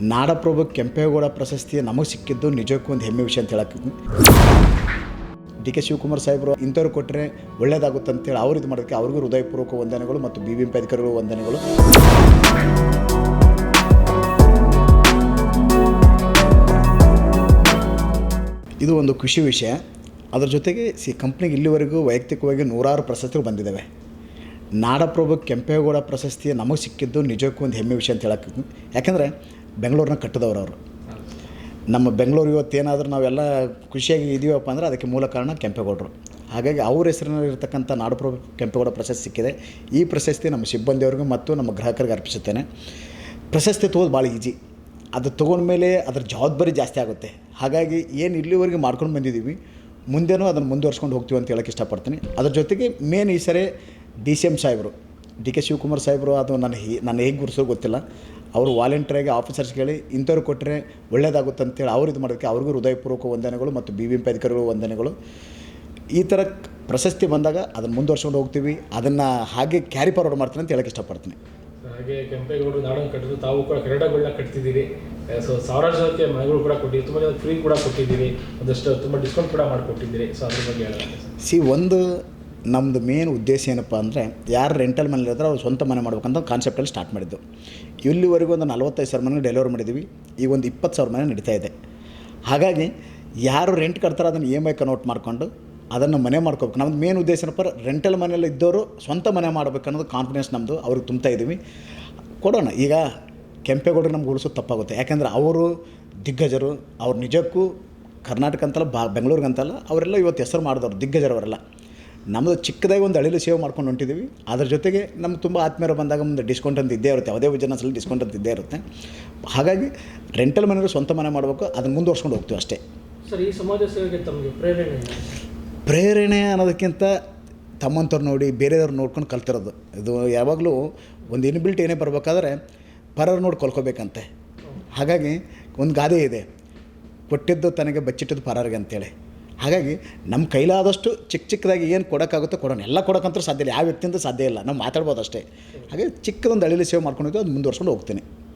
ನಾಡಪ್ರಭು ಕೆಂಪೇಗೌಡ ಪ್ರಶಸ್ತಿ ನಮಗೆ ಸಿಕ್ಕಿದ್ದು ನಿಜಕ್ಕೂ ಒಂದು ಹೆಮ್ಮೆ ವಿಷಯ ಅಂತ ಹೇಳಕ್ಕೆ ಡಿ ಕೆ ಶಿವಕುಮಾರ್ ಸಾಹೇಬರು ಇಂಥವ್ರು ಕೊಟ್ಟರೆ ಒಳ್ಳೇದಾಗುತ್ತೆ ಅಂತೇಳಿ ಅವ್ರು ಇದು ಮಾಡೋದಕ್ಕೆ ಅವ್ರಿಗೂ ಹೃದಯಪೂರ್ವಕ ವಂದನೆಗಳು ಮತ್ತು ಬಿ ಬಿ ಎಂ ಪಿ ವಂದನೆಗಳು. ಇದು ಒಂದು ಖುಷಿ ವಿಷಯ. ಅದ್ರ ಜೊತೆಗೆ ಸಿ ಕಂಪ್ನಿಗೆ ಇಲ್ಲಿವರೆಗೂ ವೈಯಕ್ತಿಕವಾಗಿ ನೂರಾರು ಪ್ರಶಸ್ತಿಗಳು ಬಂದಿದ್ದಾವೆ ನಾಡಪ್ರಭು ಕೆಂಪೇಗೌಡ ಪ್ರಶಸ್ತಿ ನಮಗೆ ಸಿಕ್ಕಿದ್ದು ನಿಜಕ್ಕೂ ಒಂದು ಹೆಮ್ಮೆ ವಿಷಯ ಅಂತ ಹೇಳಕ್ಕೆ ಯಾಕಂದರೆ ಬೆಂಗಳೂರನ್ನ ಕಟ್ಟಿದವರು ಅವರು. ನಮ್ಮ ಬೆಂಗಳೂರು ಇವತ್ತೇನಾದರೂ ನಾವೆಲ್ಲ ಖುಷಿಯಾಗಿ ಇದೀವಪ್ಪ ಅಂದರೆ ಅದಕ್ಕೆ ಮೂಲ ಕಾರಣ ಕೆಂಪೇಗೌಡರು. ಹಾಗಾಗಿ ಅವ್ರ ಹೆಸರಿನಲ್ಲಿ ಇರತಕ್ಕಂಥ ನಾಡಪ್ರಭು ಕೆಂಪೇಗೌಡ ಪ್ರಶಸ್ತಿ ಸಿಕ್ಕಿದೆ. ಈ ಪ್ರಶಸ್ತಿ ನಮ್ಮ ಸಿಬ್ಬಂದಿಯವ್ರಿಗೆ ಮತ್ತು ನಮ್ಮ ಗ್ರಾಹಕರಿಗೆ ಅರ್ಪಿಸುತ್ತೇನೆ. ಪ್ರಶಸ್ತಿ ತಗೋದು ಭಾಳ ಈಜಿ. ಅದು ತೊಗೊಂಡ್ಮೇಲೆ ಅದ್ರ ಜವಾಬ್ದಾರಿ ಜಾಸ್ತಿ ಆಗುತ್ತೆ. ಹಾಗಾಗಿ ಏನು ಇಲ್ಲಿವರೆಗೆ ಮಾಡ್ಕೊಂಡು ಬಂದಿದ್ದೀವಿ ಮುಂದೆನೂ ಅದನ್ನು ಮುಂದುವರ್ಸ್ಕೊಂಡು ಹೋಗ್ತೀವಿ ಅಂತ ಹೇಳೋಕ್ಕೆ ಇಷ್ಟಪಡ್ತೀನಿ. ಅದ್ರ ಜೊತೆಗೆ ಮೇನ್ ಈ ಸರಿ ಡಿ ಸಿ ಎಂ ಸಾಹೇಬರು. ಡಿ ಕೆ ಶಿವಕುಮಾರ್ ಸಾಹೇಬರು ಅದು ನನ್ನ ಹೇ ನಾನು ಹೇಗೆ ಗುರುಸೋ ಗೊತ್ತಿಲ್ಲ. ಅವರು ವಾಲಂಟಿಯರಿಗೆ ಆಫೀಸರ್ಸ್ ಕೇಳಿ ಇಂಥವ್ರು ಕೊಟ್ಟರೆ ಒಳ್ಳೇದಾಗುತ್ತೆ ಅಂತೇಳಿ ಅವ್ರು ಇದು ಮಾಡೋದಕ್ಕೆ ಅವ್ರಿಗೂ ಹೃದಯಪೂರ್ವಕ ವಂದನೆಗಳು ಮತ್ತು ಬಿ ಬಿ ಎಂ ಪಿ ಅಧಿಕಾರಿಗಳು ವಂದನೆಗಳು. ಈ ಥರ ಪ್ರಶಸ್ತಿ ಬಂದಾಗ ಅದನ್ನು ಮುಂದುವರ್ಸ್ಕೊಂಡು ಹೋಗ್ತೀವಿ ಅದನ್ನು ಹಾಗೆ ಕ್ಯಾರಿ ಫಾರ್ವರ್ಡ್ ಮಾಡ್ತೀನಿ ಅಂತ ಹೇಳಕ್ಕೆ ಇಷ್ಟಪಡ್ತೀನಿ. ಹಾಗೆ ಕೆಂಪೇಗೌಡರು ನಾಡನ್ನು ಕಟ್ಟಿದ್ರು ತಾವು ಕೂಡ ಕನ್ನಡಗಳನ್ನ ಕಟ್ತಿದ್ದೀರಿ. ಸೊ ಸಾವಿರಾರು ಜನಕ್ಕೆ ಮನೆಗಳು ಕೂಡ ಕೊಟ್ಟಿದ್ದೀರಿ ತುಂಬ ಜನ ಫ್ರೀ ಕೂಡ ಕೊಟ್ಟಿದ್ದೀರಿ ಒಂದಷ್ಟು ತುಂಬ ಡಿಸ್ಕೌಂಟ್ ಕೂಡ ಮಾಡಿಕೊಟ್ಟಿದ್ದೀರಿ. ಸೊ ಅದ್ರ ಬಗ್ಗೆ ಹೇಳೋಣ ಸಿ ಒಂದು ನಮ್ಮದು ಮೇನ್ ಉದ್ದೇಶ ಏನಪ್ಪ ಅಂದರೆ, ಯಾರು ರೆಂಟಲ್ ಮನೇಲಿ ಇರ್ತಾರೆ ಅವ್ರು ಸ್ವಂತ ಮನೆ ಮಾಡ್ಬೇಕಂತ ಕಾನ್ಸೆಪ್ಟಲ್ಲಿ ಸ್ಟಾರ್ಟ್ ಮಾಡಿದ್ದು. ಇಲ್ಲಿವರೆಗೂ ಒಂದು ನಲ್ವತ್ತೈದು ಸಾವಿರ ಮನೆ ಡೆಲಿವರಿ ಮಾಡಿದ್ದೀವಿ ಈಗ ಒಂದು ಇಪ್ಪತ್ತು ಸಾವಿರ ಮನೆ ನಡೀತಾ ಇದೆ. ಹಾಗಾಗಿ, ಯಾರು ರೆಂಟ್ ಕಟ್ತಾರೋ ಅದನ್ನು ಇ ಎಂ ಐ ಕನ್ವರ್ಟ್ ಮಾಡಿಕೊಂಡು ಅದನ್ನು ಮನೆ ಮಾಡ್ಕೋಬೇಕು. ನಮ್ದು ಮೇನ್ ಉದ್ದೇಶ ಏನಪ್ಪ ರೆಂಟಲ್ ಮನೇಲಿ ಇದ್ದವರು ಸ್ವಂತ ಮನೆ ಮಾಡ್ಬೇಕು ಅನ್ನೋದು ಕಾನ್ಫಿಡೆನ್ಸ್ ನಮ್ಮದು ಅವ್ರಿಗೆ ತುಂಬ್ತಾ ಇದ್ದೀವಿ ಕೊಡೋಣ, ಈಗ ಕೆಂಪೇಗೌಡರು ನಮ್ಗೆ ಉಳಿಸೋದು ತಪ್ಪಾಗುತ್ತೆ. ಯಾಕೆಂದರೆ ಅವರು ದಿಗ್ಗಜರು, ಅವ್ರು ನಿಜಕ್ಕೂ ಕರ್ನಾಟಕ ಅಂತಲ್ಲ ಬಾ ಬೆಂಗಳೂರಿಗಂತಲ್ಲ, ಅವರೆಲ್ಲ ಇವತ್ತು ಹೆಸರು ಮಾಡಿದವರು ದಿಗ್ಗಜರು ಅವರೆಲ್ಲ ನಮ್ಮದು ಚಿಕ್ಕದಾಗಿ ಒಂದು ಅಳಿಲು ಸೇವ್ ಮಾಡ್ಕೊಂಡು ಹೊಂಟಿದ್ದೀವಿ. ಅದ್ರ ಜೊತೆಗೆ ನಮ್ಮ ತುಂಬ ಆತ್ಮೀಯರು ಬಂದಾಗ ಒಂದು ಡಿಸ್ಕೌಂಟ್ ಅಂತ ಇದ್ದೇ ಇರುತ್ತೆ. ಯಾವುದೇ ಬಿಸ್ನೆಸ್ಸಲ್ಲಿ ಡಿಸ್ಕೌಂಟ್ ಅಂತ ಇದ್ದೇ ಇರುತ್ತೆ. ಹಾಗಾಗಿ ರೆಂಟಲ್ ಮನೆಯವರು ಸ್ವಂತ ಮನೆ ಮಾಡಬೇಕು ಅದನ್ನು ಮುಂದುವರ್ಸ್ಕೊಂಡು ಹೋಗ್ತೀವಿ ಅಷ್ಟೇ. ಸರ್ ಈ ಸಮಾಜ ಸೇವೆಗೆ ತಮಗೆ ಪ್ರೇರಣೆ? ಪ್ರೇರಣೆ ಅನ್ನೋದಕ್ಕಿಂತ ತಮ್ಮಂಥವ್ರು ನೋಡಿ ಬೇರೆಯವ್ರು ನೋಡ್ಕೊಂಡು ಕಲ್ತಿರೋದು. ಇದು ಯಾವಾಗಲೂ ಒಂದು ಇನ್ಬಿಲ್ಟ್ ಏನೇ ಬರಬೇಕಾದ್ರೆ ಪರರು ನೋಡಿ ಕಲ್ಕೋಬೇಕಂತೆ ಹಾಗಾಗಿ ಒಂದು ಗಾದೆ ಇದೆ. ಕೊಟ್ಟಿದ್ದು ತನಗೆ ಬಚ್ಚಿಟ್ಟದ್ದು ಪರರಿಗೆ ಅಂತೇಳಿ. ಹಾಗಾಗಿ ನಮ್ಮ ಕೈಲಾದಷ್ಟು ಚಿಕ್ಕ ಚಿಕ್ಕದಾಗಿ ಏನು ಕೊಡೋಕ್ಕಾಗುತ್ತೋ ಕೊಡೋಣ. ಎಲ್ಲ ಕೊಡೋಕ್ಕಂತೂ ಸಾಧ್ಯ ಇಲ್ಲ. ಯಾವ ವ್ಯಕ್ತಿಯಿಂದ ಸಾಧ್ಯ ಇಲ್ಲ. ನಾವು ಮಾತಾಡ್ಬೋದು ಅಷ್ಟೇ. ಹಾಗೆ ಚಿಕ್ಕದೊಂದು ಅಳಿಲು ಸೇವ್ ಮಾಡ್ಕೊಂಡಿದ್ದು ಅದು ಮುಂದುವರ್ಸ್ಕೊಂಡು ಹೋಗ್ತೀನಿ.